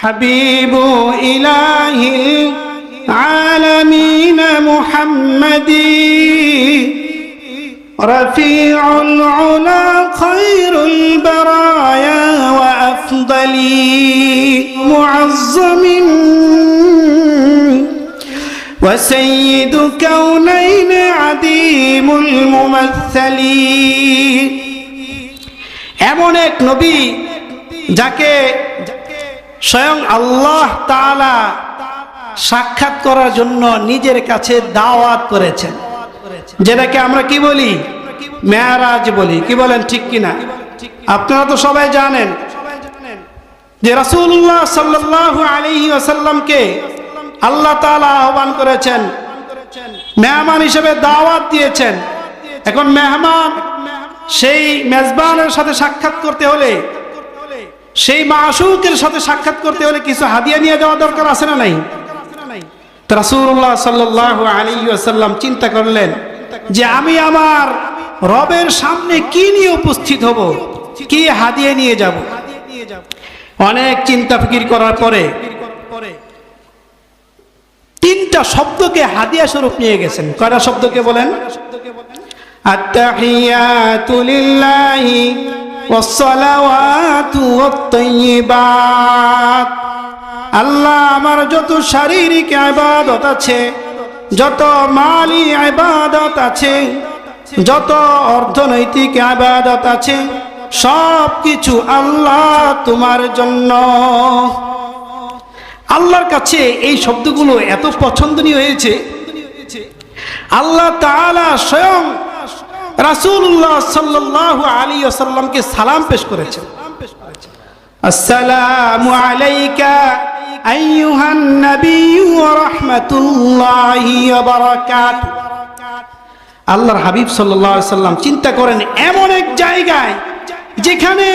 حبيب إله العالمين محمد رفيع العلا خير البرايا وأفضل معظم وسيد كونين عديم الممثل এমন এক নবী যাকে স্বয়ং আল্লাহ তাআলা সাক্ষাৎ করার জন্য নিজের কাছে দাওয়াত করেছেন। যেটাকে আমরা কি বলি? মেয়ারাজ বলি। কি বলেন, ঠিক কিনা? আপনারা তো সবাই জানেন যে রাসূলুল্লাহ সাল্লাল্লাহু আলাইহি ওয়াসাল্লামকে আল্লাহ তাআলা আহ্বান করেছেন, মেহমান হিসেবে দাওয়াত দিয়েছেন। এখন মেহমান সেই মেজবানের সাথে সাক্ষাৎ করতে হলে সেই মাসুকের সাথে সাক্ষাৎ করতে হলে কিছু হাদিয়া নিয়ে যাওয়া দরকার আছে না নাই? সাল্লাল্লাহু আলাইহি চিন্তা করলেন যে আমি আমার রবের সামনে কি নিয়ে উপস্থিত হব? কি হাদিয়া নিয়ে যাব? অনেক চিন্তা ফিকির করার পরে তিনটা শব্দকে হাদিয়া স্বরূপ নিয়ে গেছেন। কয়টা শব্দকে বলেন? আত্তাহিয়াতু লিল্লাহি ওয়াসসালাওয়াতু ওয়াত-তাইয়্যিবাত আল্লাহ আমার যত শারীরিক ইবাদত আছে, যত মালি ইবাদত আছে, যত অর্থনৈতিক ইবাদত আছে সব কিছু আল্লাহ তোমার জন্য। আল্লাহর কাছে এই শব্দগুলো এত পছন্দনীয় হয়েছে। আল্লাহ তাআলা স্বয়ং রাসূলুল্লাহ সাল্লাল্লাহু আলাইহি ওয়াসাল্লামকে সালাম পেশ করেছেন। আসসালামু আলাইকা আইয়ুহান নাবিয়্যু ওয়া রাহমাতুল্লাহি ওয়া বারাকাতুহু আল্লাহর হাবিব সাল্লাল্লাহু আলাইহি সাল্লাম চিন্তা করেন এমন এক জায়গায় যেখানে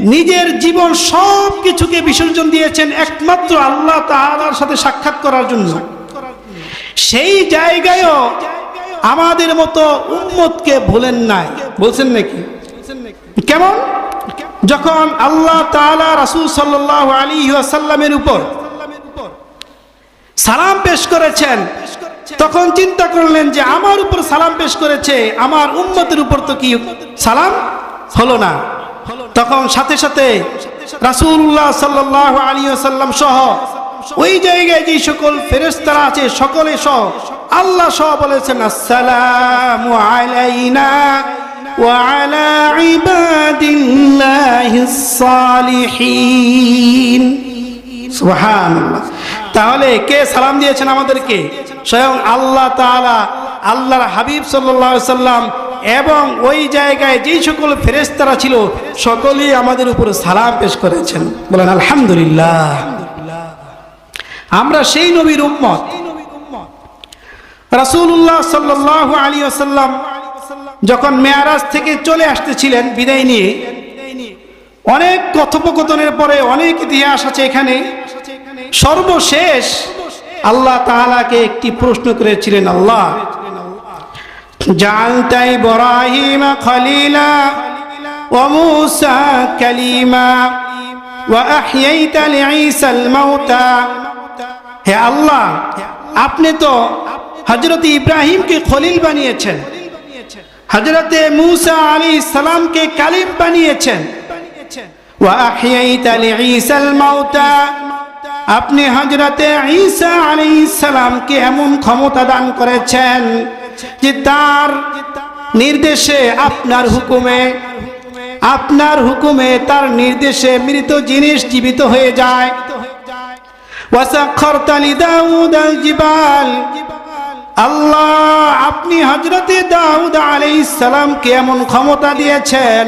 নিজের জীবন সব কিছুকে বিসর্জন দিয়েছেন একমাত্র আল্লাহ তাআলার সাথে সাক্ষাৎ করার জন্য। সেই জায়গায়ও আমাদের মতো উম্মতকে ভুলেন নাই। বলছেন নাকি? কেমন? যখন আল্লাহ তাআলা রাসূল সাল্লাল্লাহু আলাইহি ওয়াসাল্লামের উপর সালাম পেশ করেছেন, তখন চিন্তা করলেন যে আমার উপর সালাম পেশ করেছে, আমার উম্মতের উপর তো কি সালাম হলো না। তখন সাথে সাথে রাসূলুল্লাহ সাল্লাল্লাহু আলাইহি ওয়াসাল্লাম সহ ওই জায়গায় যে সকল ফেরেশতারা আছে, সকলে সহ আল্লাহ সহ বলেছেন তাহলে কে সালাম দিয়েছেন আমাদেরকে? স্বয়ং আল্লাহ তাআলা, আল্লাহর হাবিব সাল্লাম এবং ওই জায়গায় যেই সকল ফেরেশতারা ছিল, সকলেই আমাদের উপর সালাম পেশ করেছেন। বলেন, আলহামদুলিল্লাহ। আমরা সেই নবীর উম্মত রাসূলুল্লাহ সাল্লাল্লাহু আলাইহি ওয়াসাল্লাম যখন মেয়ারাজ থেকে চলে আসতেছিলেন বিদায় নিয়ে অনেক কথোপকথনের পরে অনেক ইতিহাস আছে এখানে সর্বশেষ আল্লাহ তাআলাকে একটি প্রশ্ন করেছিলেন আল্লাহ جعلت إبراهيم خليلا وموسى كليما وأحييت لعيسى الموتى হে আল্লাহ, আপনি তো হজরত ইব্রাহিমকে খলিল বানিয়েছেন। হজরতে মুসা আলী সালামকে কালিম বানিয়েছেন। আপনি হজরতে ঈসা আলী সালামকে এমন ক্ষমতা দান করেছেন যে তার নির্দেশে আপনার হুকুমে আপনার হুকুমে তার নির্দেশে মৃত জিনিস জীবিত হয়ে যায়। ওয়াসাখখারতা লিদাউদ আল জিবাল আল্লাহ আপনি হজরতে দাউদ আলাইহিস সালামকে এমন ক্ষমতা দিয়েছেন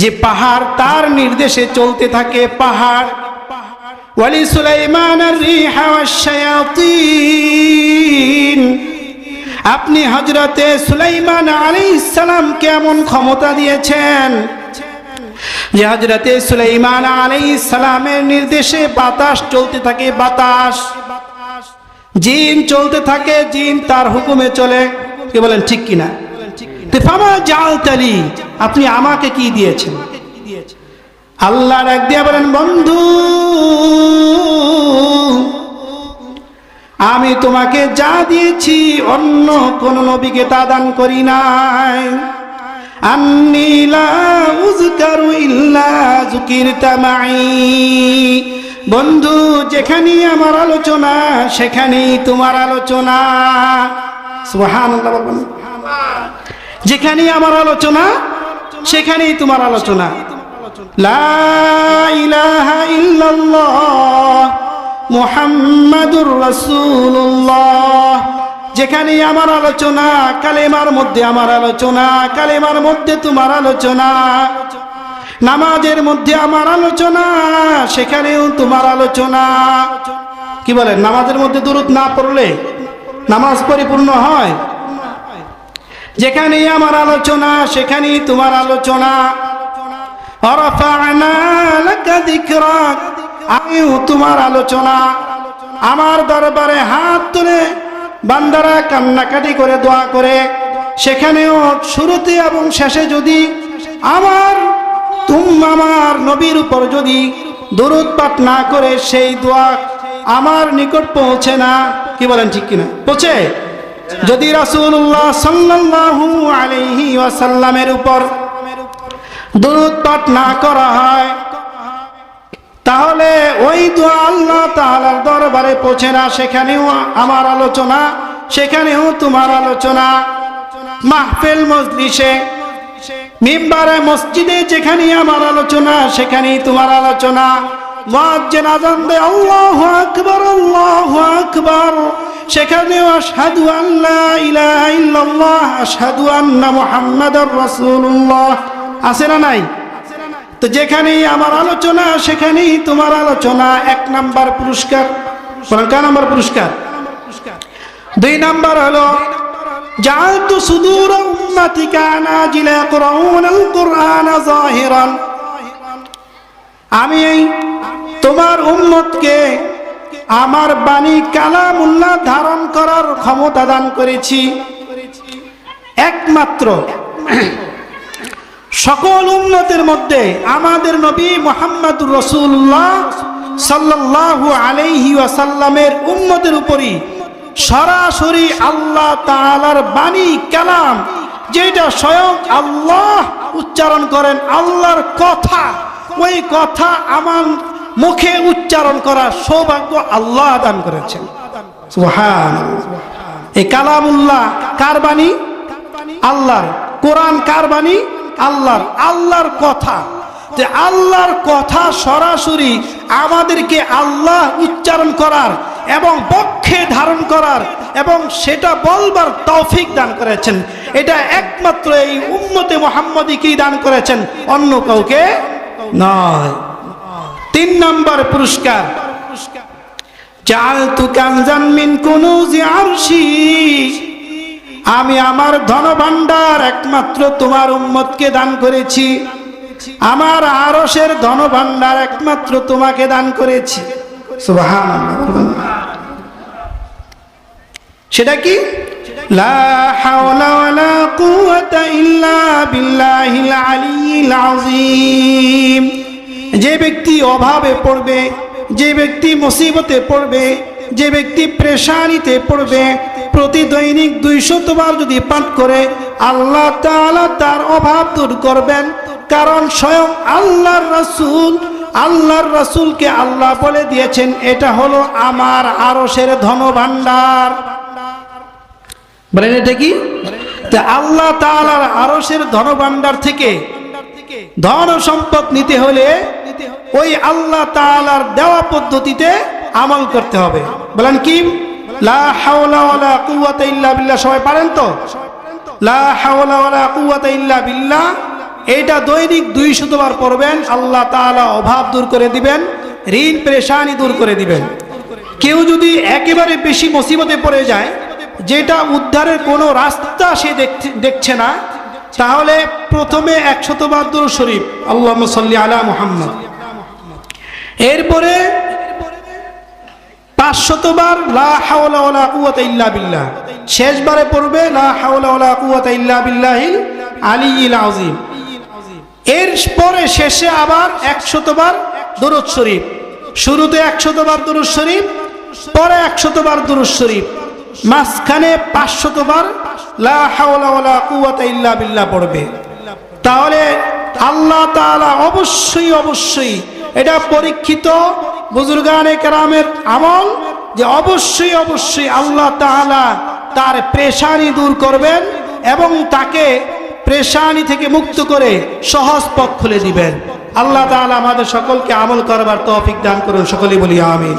যে পাহাড় তার নির্দেশে চলতে থাকে পাহাড় ওয়ালি সুলাইমান الريح والشياطين আপনি হজরতে সুলাইমান আলাইহিস সালামকে এমন ক্ষমতা দিয়েছেন যে হজরতে সুলাইমান আলাই ইসলামের নির্দেশে বাতাস চলতে থাকে, বাতাস। জিন চলতে থাকে, জিন তার হুকুমে চলে। কে বলেন, ঠিক কিনা? জাল তালি আপনি আমাকে কি দিয়েছেন? আল্লাহ বলেন, বন্ধু, আমি তোমাকে যা দিয়েছি, অন্য কোন নবীকে তা দান করি নাই। আন্নি লা ইল্লা যুকিরতা মাই বন্ধু, যেখানেই আমার আলোচনা, সেখানেই তোমার আলোচনা। সুবহানাল্লাহ বলবেন। যেখানেই আমার আলোচনা, সেখানেই তোমার আলোচনা। লা ইলাহা ইল্লাল্লাহ মুহাম্মাদুর রাসূলুল্লাহ। যেখানে আমার আলোচনা, কালেমার মধ্যে আমার আলোচনা, কালেমার মধ্যে তোমার আলোচনা। নামাজের মধ্যে আমার আলোচনা, সেখানেও তোমার আলোচনা। কি বলেন, নামাজের মধ্যে দূরত না পড়লে নামাজ পরিপূর্ণ হয়? যেখানে আমার আলোচনা, সেখানেই তোমার আলোচনা। আমিও তোমার আলোচনা। আমার দরবারে হাত তুলে বান্দারা কান্নাকাটি করে, দোয়া করে। সেখানেও শুরুতে এবং শেষে যদি আমার তুম আমার নবীর উপর যদি দরুদ পাঠ না করে সেই দোয়া আমার নিকট পৌঁছে না, কি বলেন ঠিক কিনা? পৌঁছে? যদি রাসূলুল্লাহ সাল্লাল্লাহু আলাইহি ওয়াসাল্লামের উপর দরুদ পাঠ না করা হয় তাহলে ওই দোয়া আল্লাহ তাআলার দরবারে পৌঁছে না, সেখানেও আমার আলোচনা, সেখানেও তোমার আলোচনা। মাহফিল মজলিসে, মিম্বারে, মসজিদে যেখানে আমার আলোচনা, সেখানেই তোমার আলোচনা। আল্লাহু আল্লাহু সেখানেও আছে না নাই? তো যেখানেই আমার আলোচনা, সেখানেই তোমার আলোচনা। এক নাম্বার পুরস্কার। ক নাম্বার পুরস্কার? দুই নাম্বার হলো জালতু সুদূর উম্মাতিকা নাজিলা ইয়াকরাউন আল কুরআন যাহিরান। আমি এই তোমার উম্মতকে আমার বাণী কালামুল্লাহ ধারণ করার ক্ষমতা দান করেছি। একমাত্র সকল উন্নতের মধ্যে আমাদের নবী মোহাম্মদুর রসুল্লাহ সাল্লাল্লাহু আলাইহি ওয়াসাল্লামের উম্মতের উপরই সরাসরি আল্লাহ তালার বাণী, কালাম, যেটা স্বয়ং আল্লাহ উচ্চারণ করেন, আল্লাহর কথা। ওই কথা আমার মুখে উচ্চারণ করা সৌভাগ্য আল্লাহ দান করেছেন। এই কালামুল্লাহ কার বাণী? আল্লাহর। কোরআন কার বাণী? আল্লাহর আল্লাহর কথা। যে আল্লাহর কথা সরাসরি আমাদেরকে আল্লাহ উচ্চারণ করার এবং পক্ষে ধারণ করার এবং সেটা বলবার তৌফিক দান করেছেন। এটা একমাত্র এই উম্মতে মোহাম্মদীকেই দান করেছেন? অন্য কাউকে নয়। তিন নম্বর পুরস্কার পুরস্কার। জালতু কানজান মিন কুনুজি আরশি। আমি আমার ধন ভাণ্ডার একমাত্র তোমার উম্মতকে দান করেছি। আমার আরশের ধন ভাণ্ডার একমাত্র তোমাকে দান করেছি। সেটা কি? যে ব্যক্তি অভাবে পড়বে, যে ব্যক্তি মুসিবতে পড়বে, যে ব্যক্তি প্রেশানিতে পড়বে প্রতি দৈনিক দুইশতবার যদি পাঠ করে, আল্লাহ তাআলা তার অভাব দূর করবেন। কারণ স্বয়ং আল্লাহর রাসূল, আল্লাহর রাসূলকে আল্লাহ বলে দিয়েছেন, এটা হলো আমার আরশের ধন ভাণ্ডার বলেন এটা কি? আল্লাহ তাআলার আরশের ধন ভাণ্ডার থেকে ধন সম্পদ নিতে হলে ওই আল্লাহ তাআলার দেওয়া পদ্ধতিতে আমল করতে হবে। বলেন কি? লা হাওলা ওয়ালা ইল্লা বিল্লাহ। সবাই পারেন তো? লা ইল্লা বিল্লাহ। দৈনিক পড়বেন। আল্লাহ অভাব দূর করে দিবেন, ঋণ পেরেশানি দূর করে দিবেন। কেউ যদি একেবারে বেশি মুসিবতে পড়ে যায়, যেটা উদ্ধারের কোনো রাস্তা সে দেখছে না, তাহলে প্রথমে একশতবার দুর শরীফ। আল্লাহ সাল্লি আলা মুহাম্মদ। এরপরে পাঁচশতবার লা হাওলা কুওয়াতা ইল্লা বিল্লাহ। শেষবারে পড়বে লা এর পরে শেষে আবার একশতবার দরুদ শরীফ। শুরুতে একশতবার দরুদ শরীফ, পরে একশতবার দুরুদ শরীফ। মাঝখানে পাঁচশতবার লা বিল্লাহ পড়বে। তাহলে আল্লাহ তাআলা অবশ্যই অবশ্যই এটা পরীক্ষিত বুজুর্গানে কেরামের আমল যে অবশ্যই অবশ্যই আল্লাহ তাহালা তার পেশানি দূর করবেন এবং তাকে পেশানি থেকে মুক্ত করে সহজ পথ খুলে দিবেন। আল্লাহ তাহলে আমাদের সকলকে আমল করবার তফিক দান করুন। সকলেই বলি আমিন।